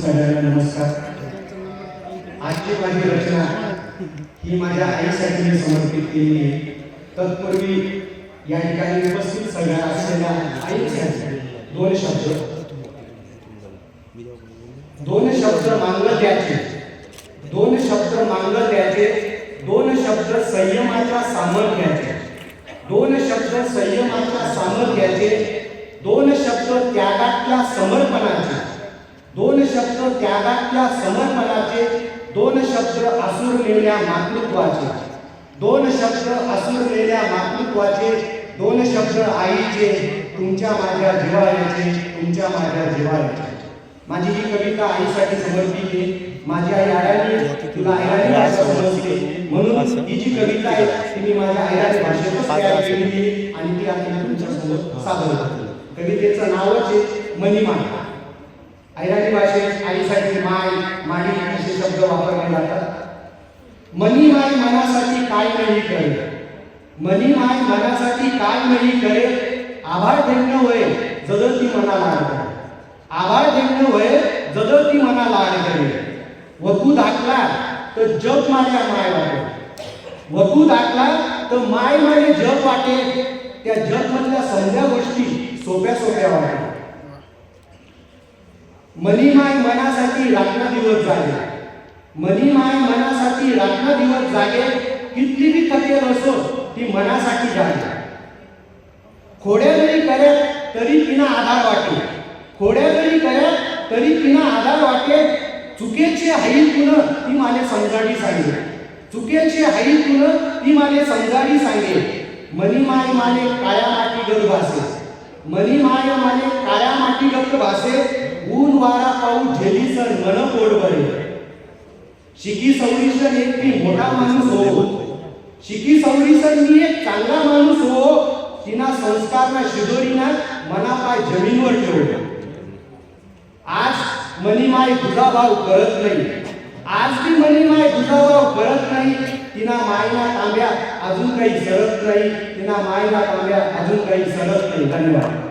सगळ्यांना नमस्कार. आजची माझी रचना ही माझ्या आईसाठी मी समर्पित केली आहे. तत्पूर्वी या ठिकाणी उपस्थित सगळ्या असलेल्या आईसाठी दोन शब्द. दोन शब्द मांगल्याचे दोन शब्द मांगल्याचे दोन शब्द संयमाच्या सामर्थ्याचे दोन शब्द संयमाच्या सामर्थ्याचे दोन शब्द त्यागातल्या समर्पणाचे. शब्द त्यागातल्या समर्पणाचे दोन शब्द आसुरलेल्या मातृत्वाचे. दोन शब्द आसुरलेल्या मातृत्वाचे दोन शब्द आईचे तुमच्या माझ्या जिव्हाळ्याचे तुमच्या माझ्या जिव्हाळ्याचे माझी ही कविता आईसाठी समर्पित आहे. माझी आई आयाने तुला आयाने भाषा समजते म्हणून ही जी कविता आहे ती मी माझ्या आयाने भाषेतच तयार केलेली आणि ती आता मी तुमच्यासमोर सादर करतो. कवितेचं नावच आहे मणिमाय आयराणी भाषेत सोसायटी माय माडी असे शब्द वापरले जातात. माय मनासाठी काय नाही करे माय मनासाठी काय नाही करे आभार ठेवणं होय जदर ती मनाला करे आभार ठेवणं होय जदती मना लाड करे वकू दाखला तर जग माझ्या माय वाटे वकू दाखला तर माय माझे जग वाटे त्या जग मधल्या समजा गोष्टी सोप्या सोप्या वाटे मनीमाय मनासाठी रात्र दिवस जागे. मनीमाय मनासाठी रात्र दिवस जागे कितली बी थकेल असो ती मनासाठी जागे. खोड्या जरी करत तरी तिना आधार वाटे. खोड्या जरी करत तरी तिना आधार वाटे. चुकेचे हाई तुन ती माले समजाडी सांगे. चुकेचे हाई तुन ती माले समजाडी सांगे. मनीमाय माने काळ्या माती गद भासे. मनीमाय माने काळ्या माती गद भासे वारा पाऊस झेली सर मन पोट शिकी सौरीशन एक मी मोठा माणूस हो शिकी सौरीसन मी एक चांगला माणूस हो तिना संस्कारना शिदोरीना मनापाय जमीनवर ठेवला आज मनी माय तुझा भाव करत नाही आज ती मनीमाय तुझा भाव करत नाही तिना मायना तांब्या अजून काही सरत नाही तिना मायना तांब्या अजून काही सरत नाही धन्यवाद